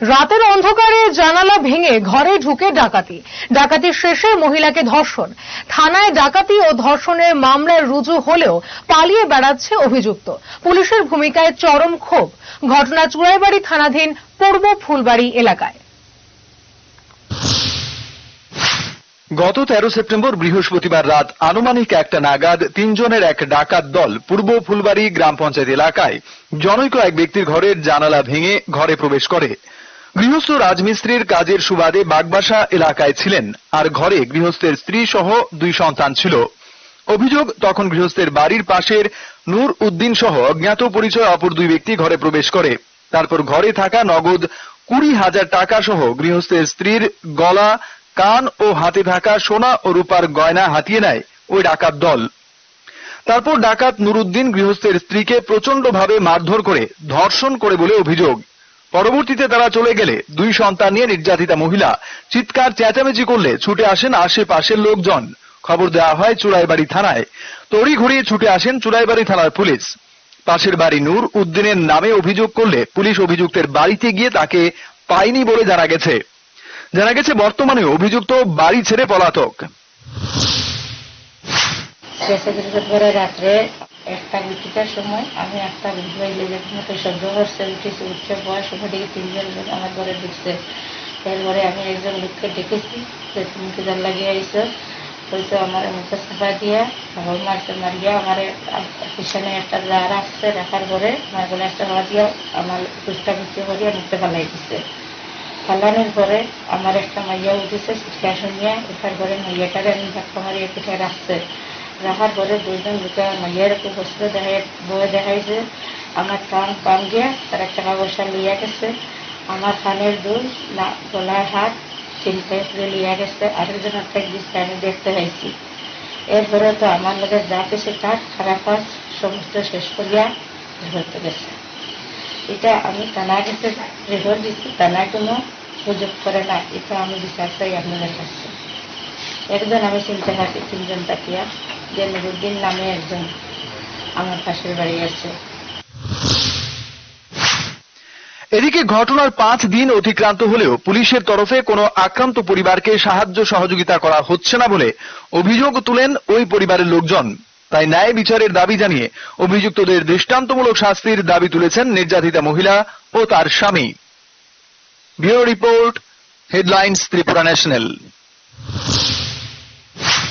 রাতের অন্ধকারে জানালা ভেঙে ঘরে ঢুকে ডাকাতি। ডাকাতি শেষে মহিলাকে ধর্ষণ। থানায় ডাকাতি ও ধর্ষণের মামলা রুজু হলেও পালিয়ে বেড়াচ্ছে অভিযুক্ত। পুলিশের ভূমিকায় চরম ক্ষোভ। ঘটনা চুড়াইবাড়ি থানাধীন পূর্ব ফুলবাড়ি এলাকায়। গত তেরো সেপ্টেম্বর বৃহস্পতিবার রাত আনুমানিক একটা নাগাদ তিনজনের এক ডাকাত দল পূর্ব ফুলবাড়ি গ্রাম পঞ্চায়েত এলাকায় জনৈক এক ব্যক্তির ঘরের জানালা ভেঙে ঘরে প্রবেশ করে। গৃহস্থ রাজমিস্ত্রির কাজের সুবাদে বাগবাসা এলাকায় ছিলেন, আর ঘরে গৃহস্থের স্ত্রী সহ দুই সন্তান ছিল। অভিযোগ, তখন গৃহস্থের বাড়ির পাশের নূর উদ্দিন সহ অজ্ঞাত পরিচয় অপর দুই ব্যক্তি ঘরে প্রবেশ করে। তারপর ঘরে থাকা নগদ কুড়ি হাজার টাকা সহ গৃহস্থের স্ত্রীর গলা, কান ও হাতে থাকা সোনা ও রূপার গয়না হাতিয়ে নেয় ওই ডাকাত দল। তারপর ডাকাত নুরুদ্দিন গৃহস্থের স্ত্রীকে প্রচন্ডভাবে মারধর করে, ধর্ষণ করে বলে অভিযোগ। পরবর্তীতে তারা চলে গেলে দুই সন্তান নিয়ে নির্যাতিতা মহিলা চিৎকার, চেঁচামেচি করলে ছুটে আসেন আশেপাশের লোকজন। খবর দেওয়া হয় চুড়াইবাড়ি থানায়। তড়ি ঘুরিয়ে ছুটে আসেন চুড়াইবাড়ি থানার পুলিশ। পাশের বাড়ি নূর উদ্দিনের নামে অভিযোগ করলে পুলিশ অভিযুক্তের বাড়িতে গিয়ে তাকে পায়নি বলে জানা গেছে। জানা গেছে, বর্তমানে অভিযুক্ত বাড়ি ছেড়ে পলাতক। একটা বিটিটার সময় আমি একটা মতো সহ্য করছে উঠেছি উচ্চ বয়স সময় দিকে তিনজন লোক আমার ঘরে ঢুকছে। এরপরে আমি একজন লোককে ডেকেছি, যে তুমি কিদার লাগিয়ে আইসো হয়তো আমার মুখে সাফা দিয়া খবর মারতে মারিয়া আমার পিছনে একটা যা রাখছে রাখার পরে আমার গলা একটা হওয়া দিয়া আমার দুষ্টা মিষ্টি করিয়া মুখে ফেলাই দিচ্ছে ফালানোর পরে আমার একটা মাইয়া উঠেছে শিক্ষা শুনিয়া উঠার পরে মাইয়াটারে আমি ধাক্কা মারিয়ে পিঠে রাখছে। রাখার পরে দুজন লোকে মাইয়ার একটু বস্ত্র দেখাই বয়ে দেখাইছে আমার কান পান গিয়া তার টাকা পয়সা লিয়া গেছে। আমার কানের দুল, না, গলার হাত চিনতে করে লিয়া গেছে। আরেকজন একটা দিচ্ছে, আমি দেখতে পাইছি। এরপরে তো আমার লোকের যা কিছু কাজ, খারাপ কাজ, সমস্ত শেষ করিয়া ধরতে গেছে। এটা আমি টানা গেছে রেকর্ড দিচ্ছি থানায় কোনো সুযোগ করে না। এটা আমি বিচার চাই আপনাদের কাছে। একজন আমি চিনতে থাকি তিনজন তাকিয়া। যে নামে একজন আমার পাশের বাড়ি আছে। এদিকে ঘটনার পাঁচ দিন অতিক্রান্ত হলেও পুলিশের তরফে কোনো আক্রান্ত পরিবারকে সাহায্য সহযোগিতা করা হচ্ছে না বলে অভিযোগ তুলেন ওই পরিবারের লোকজন। তাই ন্যায় বিচারের দাবি জানিয়ে অভিযুক্তদের দৃষ্টান্তমূলক শাস্তির দাবি তুলেছেন নির্যাতিতা মহিলা ও তার স্বামী। Report, headlines Tripura national.